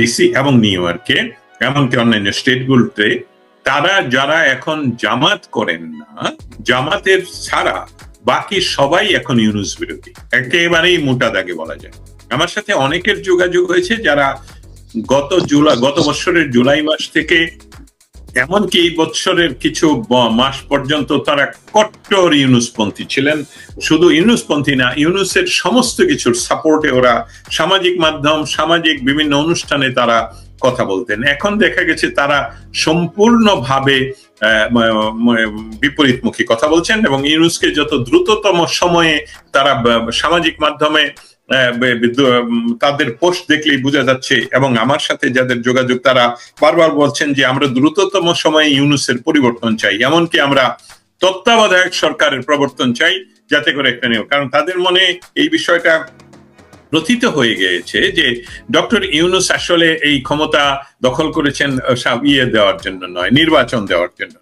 DC এবং new ইয়র্কে, এমনকি অন্যান্য স্টেটগুলোতে, তারা যারা এখন জামাত করেন না, জামাতের ছাড়া বাকি সবাই এখন ইউনুস বিরোধী। একেবারেই মোটা দাগে বলা যায়। আমার সাথে অনেকের যোগাযোগ হয়েছে যারা গত জুলাই গত বছরের জুলাই মাস থেকে এমনকি এই বছরের কিছু মাস পর্যন্ত তারা কট্টর ইউনুসপন্থী ছিলেন। শুধু ইউনুসপন্থী না, ইউনুসের সমস্ত কিছুর সাপোর্টে ওরা সামাজিক মাধ্যম, সামাজিক বিভিন্ন অনুষ্ঠানে তারা কথা বলতেন। এখন দেখা গেছে তারা সম্পূর্ণভাবে বিপরীতমুখী কথা বলছেন এবং ইউনুসকে যত দ্রুততম সময়ে তারা সামাজিক মাধ্যমে তাদের পোস্ট দেখলেই বোঝা যাচ্ছে এবং আমার সাথে যাদের যোগাযোগ তারা বারবার বলছেন যে আমরা দ্রুততম সময়ে ইউনুসের পরিবর্তন চাই। এমনকি আমরা তত্ত্বাবধায়ক সরকারের প্রবর্তন চাই যাতে করে একটা নিয়ম কারণ তাদের মনে এই বিষয়টা প্রথিত হয়ে গিয়েছে যে ডক্টর ইউনুস আসলে এই ক্ষমতা দখল করেছেন ইয়ে দেওয়ার জন্য নয়, নির্বাচন দেওয়ার জন্য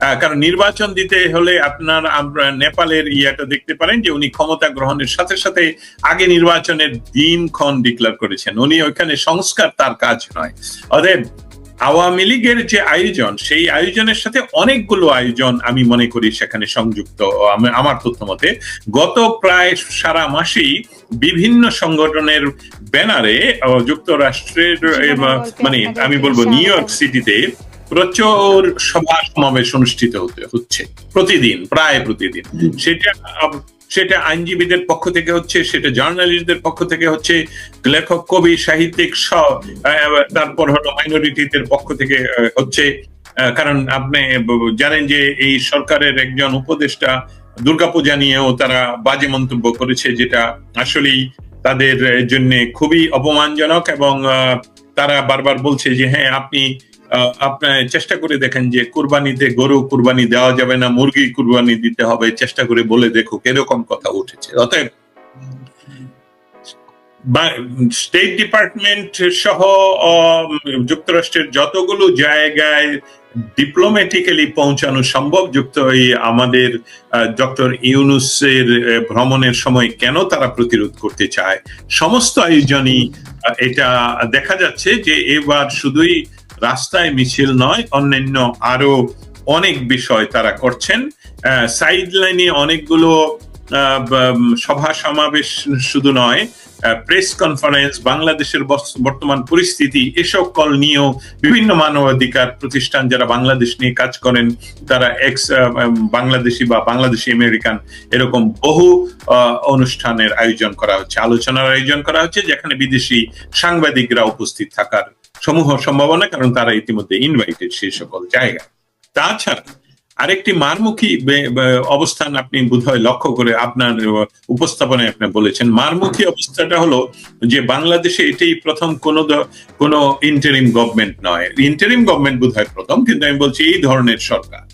কারণ নির্বাচন দিতে হলে আপনার আমরা নেপালের ইয়েটা দেখতে পারেন যে উনি ক্ষমতা গ্রহণের সাথে সাথে আগে নির্বাচনের দিনক্ষণ ডিক্লেয়ার করেছেন। উনি ওইখানে সংস্কার তার কাজ নয়। অতএব আওয়ামী লীগের যে আয়োজন সেই আয়োজনের সাথে অনেকগুলো আয়োজন আমি মনে করি সেখানে সংযুক্ত আমার তথ্য মতে। গত প্রায় সারা মাসেই বিভিন্ন সংগঠনের ব্যানারে যুক্তরাষ্ট্রের মানে আমি বলব নিউ ইয়র্ক সিটিতে প্রচুর সভা সমাবেশ অনুষ্ঠিত হতে হচ্ছে প্রতিদিন প্রায় প্রতিদিন। সেটা সেটা আইনজীবীদের পক্ষ থেকে হচ্ছে সেটা জার্নালিস্টদের পক্ষ থেকে হচ্ছে লেখক কবি সাহিত্যিক সব তারপর হলো মাইনরিটিদের পক্ষ থেকে হচ্ছে কারণ আপনি জানেন যে এই সরকারের একজন উপদেষ্টা দুর্গাপূজা নিয়েও তারা বাজে মন্তব্য করেছে যেটা আসলেই তাদের জন্য খুবই অপমানজনক এবং আহ, তারা বারবার বলছে যে হ্যাঁ আপনি চেষ্টা করে দেখেন যে কুরবানিতে গরু কুরবানি দেওয়া যাবে না, মুরগি কুরবানি দিতে হবে, চেষ্টা করে বলে দেখুক এরকম কথা উঠেছে। অতএব স্টেট ডিপার্টমেন্ট সহ যুক্তরাষ্ট্রের যতগুলো জায়গায় ডিপ্লোম্যাটিক্যালি পৌঁছানো সম্ভব, যুক্ত আমাদের ডক্টর ইউনুসের ভ্রমণের সময় কেন তারা প্রতিরোধ করতে চায়, সমস্ত আয়োজনই এটা দেখা যাচ্ছে যে এবার শুধুই রাস্তায় মিছিল নয়, অন্যান্য আরও অনেক বিষয় তারা করছেন। সাইড লাইনে অনেকগুলো সভা সমাবেশ শুধু নয় প্রেস কনফারেন্স বাংলাদেশের বর্তমান পরিস্থিতি, এসব কল নিয়েও বিভিন্ন মানবাধিকার প্রতিষ্ঠান যারা বাংলাদেশ নিয়ে কাজ করেন, তারা এক্স বাংলাদেশি বা বাংলাদেশি আমেরিকান এরকম বহু অনুষ্ঠানের আয়োজন করা হচ্ছে, আলোচনার আয়োজন করা হচ্ছে, যেখানে বিদেশি সাংবাদিকরা উপস্থিত থাকার সমূহ সম্ভাবনা কারণ তারা ইতিমধ্যে ইনভাইটেড সেই সকল জায়গায় তাছাড়া আরেকটি মারমুখী অবস্থান আপনি বোধহয় লক্ষ্য করে আপনার উপস্থাপনায় আপনি বলেছেন। মারমুখী অবস্থাটা হলো যে বাংলাদেশে এটাই প্রথম কোন কোন ইন্টারিম গভর্নমেন্ট নয়। ইন্টারিম গভর্নমেন্ট বোধহয় প্রথম কিন্তু আমি বলছি এই ধরনের সরকার।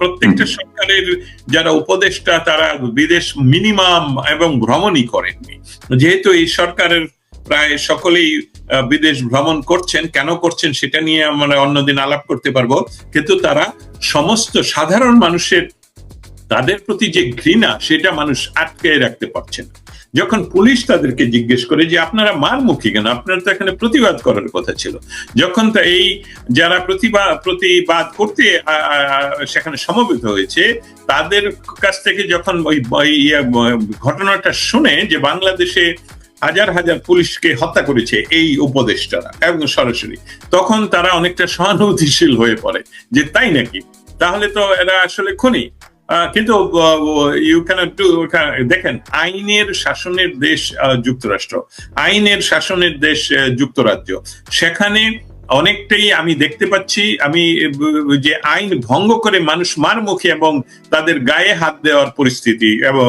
প্রত্যেকটা সরকারের যারা উপদেষ্টা তারা বিদেশ মিনিমাম এবং ভ্রমণই করেননি। যেহেতু এই সরকারের প্রায় সকলেই বিদেশ ভ্রমণ করছেন। কেন করছেন সেটা নিয়ে আমরা অন্যদিন আলাপ করতে পারব। কিন্তু তারা সমস্ত সাধারণ মানুষের, তাদের প্রতি যে ঘৃণা, সেটা মানুষ আটকে রাখতে পারছে না। যখন পুলিশ তাদেরকে জিজ্ঞেস করে যে, আপনারা মারমুখী কেন? আপনারা তো এখানে প্রতিবাদ করার কথা ছিল। যখন তা এই যারা প্রতিবাদ প্রতিবাদ করতে সেখানে সমবেত হয়েছে, তাদের কাছ থেকে যখন ওই ঘটনাটা শুনে যে, বাংলাদেশে হাজার হাজার পুলিশকে হত্যা করেছে এই উপদেষ্টারা এবং সরাসরি। তখন তারা অনেকটা সহানুভূতিশীল হয়ে পড়ে যে তাই নাকি? তাহলে তো এরা আসলে খুনি। কিন্তু ইউ ডু দেখেন, আইনের শাসনের দেশ যুক্তরাষ্ট্র। আইনের শাসনের দেশ যুক্তরাজ্য। সেখানে অনেকটাই আমি দেখতে পাচ্ছি, আমি যে আইন ভঙ্গ করে মানুষ মারমুখী এবং তাদের গায়ে হাত দেওয়ার পরিস্থিতি এবং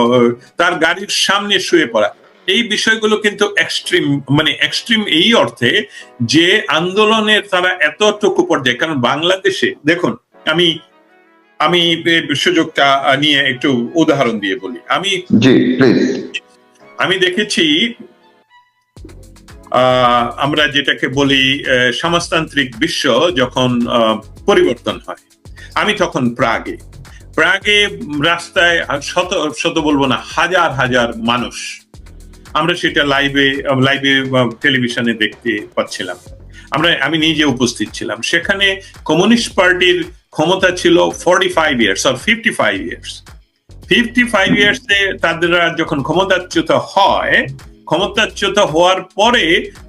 তার গাড়ির সামনে শুয়ে পড়া। এই বিষয়গুলো কিন্তু এক্সট্রিম মানে এক্সট্রিম এই অর্থে যে আন্দোলনের তারা এতটুকু পর্যায়ে কারণ বাংলাদেশে দেখুন আমি আমি সুযোগটা নিয়ে একটু উদাহরণ দিয়ে বলি। আমি আমি দেখেছি আহ, আমরা যেটাকে বলি সমাজতান্ত্রিক বিশ্ব যখন আহ, পরিবর্তন হয়। আমি তখন প্রাগে প্রাগে রাস্তায় শত শত বলব না হাজার হাজার মানুষ আমরা সেটা লাইভে লাইভে টেলিভিশনে দেখতে পাচ্ছিলাম। আমরা, আমি নিজে উপস্থিত ছিলাম। সেখানে কমিউনিস্ট পার্টির ক্ষমতা ছিল ফর্টি ফাইভ ইয়ার্স আর fifty five years fifty five ইয়ার্সে তাদেরা যখন ক্ষমতাচ্যুত হয়, ক্ষমতাচ্যুত হওয়ার পরে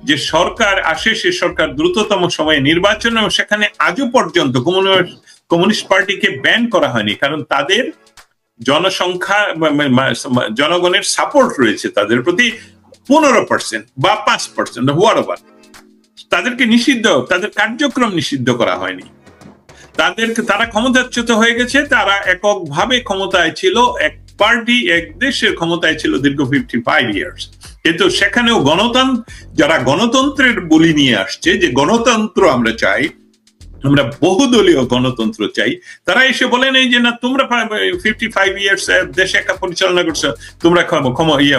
যে সরকার আসে, সে সরকার দ্রুততম সময়ে নির্বাচন, এবং সেখানে আজও পর্যন্ত কমিউনিস্ট কমিউনিস্ট পার্টিকে ব্যান করা হয়নি, কারণ তাদের জনসংখ্যা জনগণের সাপোর্ট রয়েছে তাদের প্রতি পনেরো পার্সেন্ট বা পাঁচ পার্সেন্ট হোয়ার তাদেরকে নিষিদ্ধ, তাদের কার্যক্রম নিষিদ্ধ করা হয়নি। তাদেরকে, তারা ক্ষমতাচ্যুত হয়ে গেছে, তারা এককভাবে ক্ষমতায় ছিল, এক পার্টি এক দেশের ক্ষমতায় ছিল দীর্ঘ ফিফটি ফাইভ ইয়ার্স কিন্তু সেখানেও গণতন্ত্র যারা গণতন্ত্রের বলি নিয়ে আসছে, যে গণতন্ত্র আমরা চাই আমরা বহুদলীয় গণতন্ত্র চাই। তারা এসে বলেন এই যে না তোমরা ফিফটি ফাইভ ইয়ার্স দেশ একা পরিচালনা করছ তোমরা ইয়ে,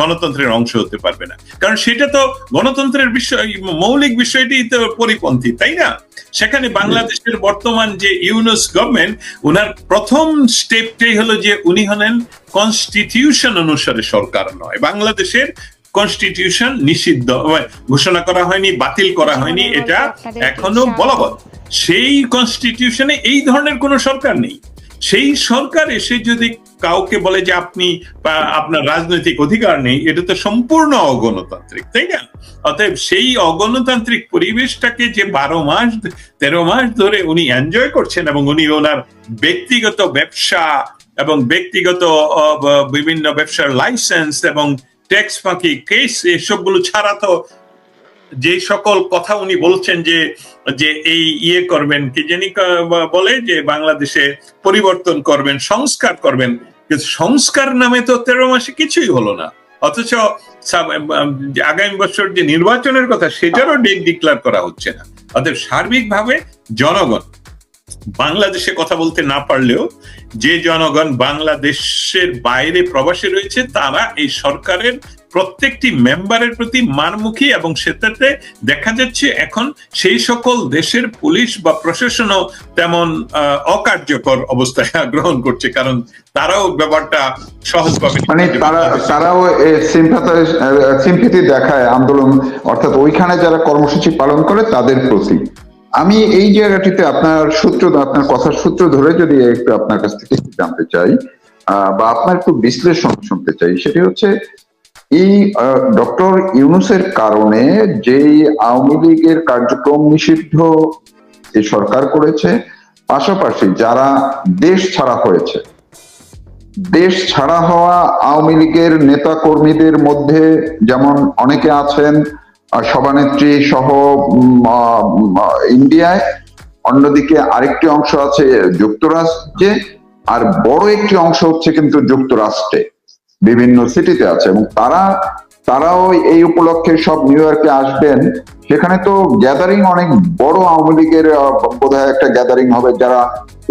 গণতন্ত্রের অংশ হতে পারবে না। কারণ সেটা তো গণতন্ত্রের বিষয় মৌলিক বিষয়টি তো পরিপন্থী তাই না? সেখানে বাংলাদেশের বর্তমান যে ইউনুস গভর্নমেন্ট ওনার প্রথম স্টেপটাই হলো যে উনি হলেন কনস্টিটিউশন অনুসারে সরকার নয়। বাংলাদেশের কনস্টিটিউশন নিষিদ্ধ ঘোষণা করা হয়নি বাতিল করা হয়নি এটা এখনও বলবৎ। সেই কনস্টিটিউশনে এই ধরনের কোনো সরকার নেই। সেই সরকার এসে যদি কাউকে বলে যে আপনি আপনার রাজনৈতিক অধিকার নেই এটা তো সম্পূর্ণ অগণতান্ত্রিক তাই না? অতএব সেই অগণতান্ত্রিক পরিবেশটাকে যে বারো মাস তেরো মাস ধরে উনি এনজয় করছেন এবং উনি ওনার ব্যক্তিগত ব্যবসা এবং ব্যক্তিগত বিভিন্ন ব্যবসার লাইসেন্স এবং ট্যাক্স ফাঁকি কেস এসবগুলো ছাড়া তো যে সকল কথা উনি বলছেন যে যে এই ইয়ে করবেন, কি জানি বলে যে বাংলাদেশে পরিবর্তন করবেন, সংস্কার করবেন। কিন্তু সংস্কার নামে তো তেরো মাসে কিছুই হলো না। অথচ আগামী বছর যে নির্বাচনের কথা, সেটারও ডেট ডিক্লেয়ার করা হচ্ছে না। অতএব সার্বিকভাবে জনগণ বাংলাদেশে কথা বলতে না পারলেও যে জনগণ বাংলাদেশের বাইরে প্রবাসী রয়েছে তারা এই সরকারের প্রত্যেকটি মেম্বারের প্রতি মারমুখী এবং সেটাতে দেখা যাচ্ছে এখন সেই সকল দেশের পুলিশ বা প্রশাসনও তেমন অকার্যকর অবস্থায় গ্রহণ করছে কারণ তারাও ব্যাপারটা সহজভাবে মানে তারা তারাও সিম্পিতি দেখায় আন্দোলন অর্থাৎ ওইখানে যারা কর্মসূচি পালন করে তাদের প্রতি। আমি এই জায়গাটিতে আপনার সূত্র আপনার কথার সূত্র ধরে যদি একটু আপনার কাছ থেকে জানতে চাই বা আপনার একটু বিশ্লেষণ শুনতে চাই, সেটি হচ্ছে এই ডক্টর ইউনুসের কারণে যেই আওয়ামী লীগের কার্যক্রম নিষিদ্ধ সরকার করেছে, পাশাপাশি যারা দেশ ছাড়া হয়েছে, দেশ ছাড়া হওয়া আওয়ামী লীগের নেতা কর্মীদের মধ্যে যেমন অনেকে আছেন সভানেত্রী সহ ইন্ডিয়ায় অন্যদিকে আরেকটি অংশ আছে যুক্তরাষ্ট্রে, আর বড় একটি অংশ হচ্ছে কিন্তু যুক্তরাষ্ট্রে। বিভিন্ন সিটিতে আছে এবং তারা, তারাও এই উপলক্ষে সব নিউ ইয়র্কে আসবেন। সেখানে তো গ্যাদারিং অনেক বড় আওয়ামী লীগের বোধহয় একটা গ্যাদারিং হবে যারা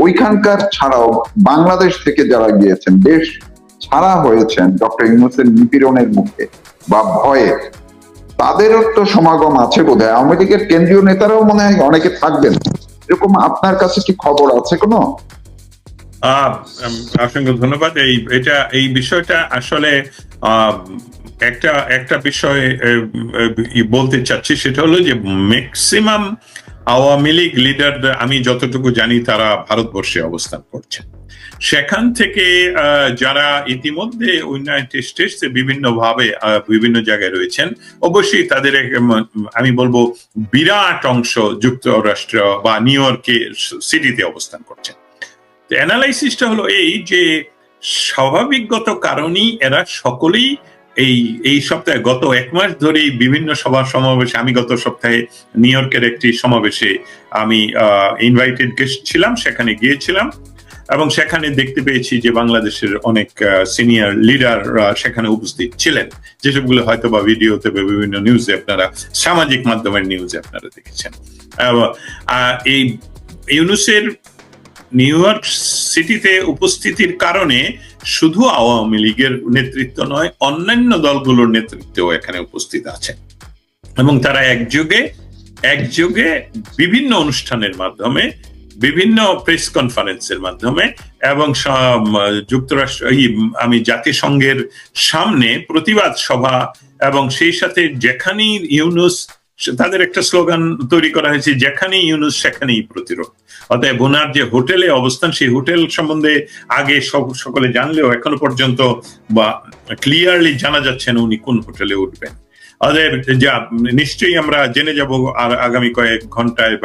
ওইখানকার ছাড়াও বাংলাদেশ থেকে যারা গিয়েছেন দেশ ছাড়া হয়েছেন ডক্টর ইউনুসের নিপীড়নের মুখে বা ভয়ে। তাদেরও তো সমাগম আছে বোধহয়। আওয়ামী লীগের কেন্দ্রীয় নেতারাও মনে হয় অনেকে থাকবেন। এরকম আপনার কাছে কি খবর আছে কোনো? অসংখ্য ধন্যবাদ। এই, এটা, এই বিষয়টা আসলে একটা একটা বিষয় বলতে চাচ্ছি সেটা হলো যে ম্যাক্সিমাম আওয়ামী লীগ লিডার আমি যতটুকু জানি তারা ভারতবর্ষে অবস্থান করছেন। সেখান থেকে যারা ইতিমধ্যে ইউনাইটেড স্টেটসে বিভিন্ন ভাবে বিভিন্ন জায়গায় রয়েছেন, অবশ্যই তাদের আমি বলব বিরাট অংশ যুক্তরাষ্ট্র বা নিউ ইয়র্কে সিটিতে অবস্থান করছেন। অ্যানালাইসিসটা হলো এই যে, স্বাভাবিকগত কারণেই এরা সকলেই এই এই সপ্তাহে গত এক মাস ধরেই বিভিন্ন সভা সমাবেশে, আমি গত সপ্তাহে নিউ ইয়র্কের একটি সমাবেশে আমি ইনভাইটেড গেস্ট ছিলাম, সেখানে গিয়েছিলাম। এবং সেখানে দেখতে পেয়েছি যে বাংলাদেশের অনেক সিনিয়র লিডার সেখানে উপস্থিত ছিলেন। যেসবগুলো হয়তো বা ভিডিওতে বা বিভিন্ন নিউজে আপনারা, সামাজিক মাধ্যমের নিউজে আপনারা দেখেছেন। এই ইউনুসের নিউ ইয়র্ক সিটিতে উপস্থিতির কারণে শুধু আওয়ামী লীগের নেতৃত্ব নয়, অন্যান্য দলগুলোর নেতৃত্বও এখানে উপস্থিত আছে এবং তারা একযোগে একযোগে বিভিন্ন অনুষ্ঠানের মাধ্যমে বিভিন্ন প্রেস কনফারেন্সের মাধ্যমে এবং যুক্তরাষ্ট্র আমি জাতিসংঘের সামনে প্রতিবাদ সভা এবং সেই সাথে যেখানেই ইউনুস, তাদের একটা স্লোগান তৈরি করা হয়েছে, যেখানেই ইউনুস সেখানেই প্রতিরোধ। অতএব ওনার যে হোটেলে অবস্থান, সেই হোটেল সম্বন্ধে আগে সব- সকলে জানলেও এখনও পর্যন্ত বা ক্লিয়ারলি জানা যাচ্ছে না উনি কোন হোটেলে উঠবেন। অতএব যা, নিশ্চয়ই আমরা জেনে যাব আর আগামী কয়েক ঘন্টায় বা